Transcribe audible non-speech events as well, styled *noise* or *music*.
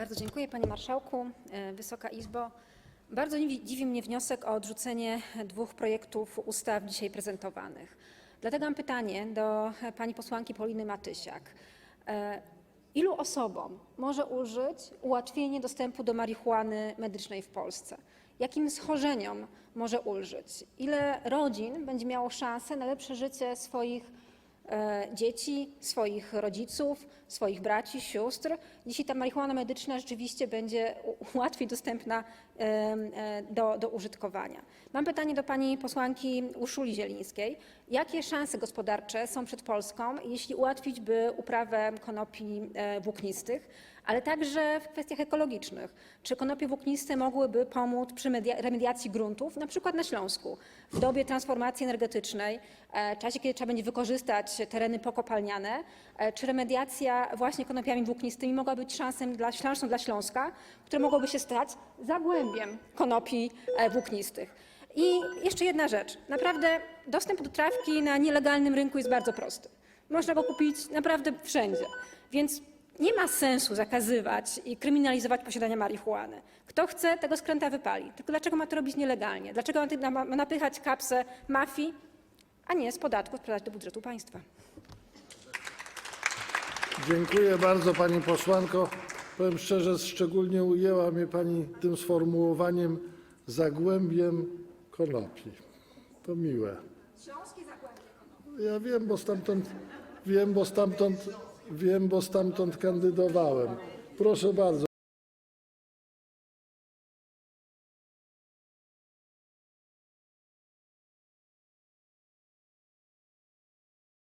Bardzo dziękuję, panie marszałku. E, Wysoka Izbo. Bardzo dziwi mnie wniosek o odrzucenie dwóch projektów ustaw dzisiaj prezentowanych. Dlatego mam pytanie do e, pani posłanki Pauliny Matysiak. E, Ilu osobom może ulżyć ułatwienie dostępu do marihuany medycznej w Polsce? Jakim schorzeniom może ulżyć? Ile rodzin będzie miało szansę na lepsze życie swoich dzieci, swoich rodziców, swoich braci, sióstr, jeśli ta marihuana medyczna rzeczywiście będzie *laughs* łatwiej dostępna e, do, do użytkowania. Mam pytanie do pani posłanki Urszuli Zielińskiej. Jakie szanse gospodarcze są przed Polską, jeśli ułatwić by uprawę konopi e, włóknistych, ale także w kwestiach ekologicznych? Czy konopie włókniste mogłyby pomóc przy media- remediacji gruntów, na przykład na Śląsku, w dobie transformacji energetycznej, e, czasie, kiedy trzeba będzie wykorzystać tereny pokopalniane, e, czy remediacja właśnie konopiami włóknistymi mogła być szansą dla, szansą dla Śląska, które mogłoby się stać zagłębiem konopi e, włóknistych? I jeszcze jedna rzecz. Naprawdę dostęp do trawki na nielegalnym rynku jest bardzo prosty. Można go kupić naprawdę wszędzie. Więc nie ma sensu zakazywać i kryminalizować posiadania marihuany. Kto chce, tego skręta wypali. Tylko dlaczego ma to robić nielegalnie? Dlaczego ma napychać kapsę mafii, a nie z podatku sprzedać do budżetu państwa? Dziękuję bardzo pani posłanko. Powiem szczerze, szczególnie ujęła mnie pani tym sformułowaniem zagłębiem konopi. To miłe. Śląskie zagłębie Ja wiem, bo stamtąd wiem, bo stamtąd wiem, bo stamtąd kandydowałem. Proszę bardzo.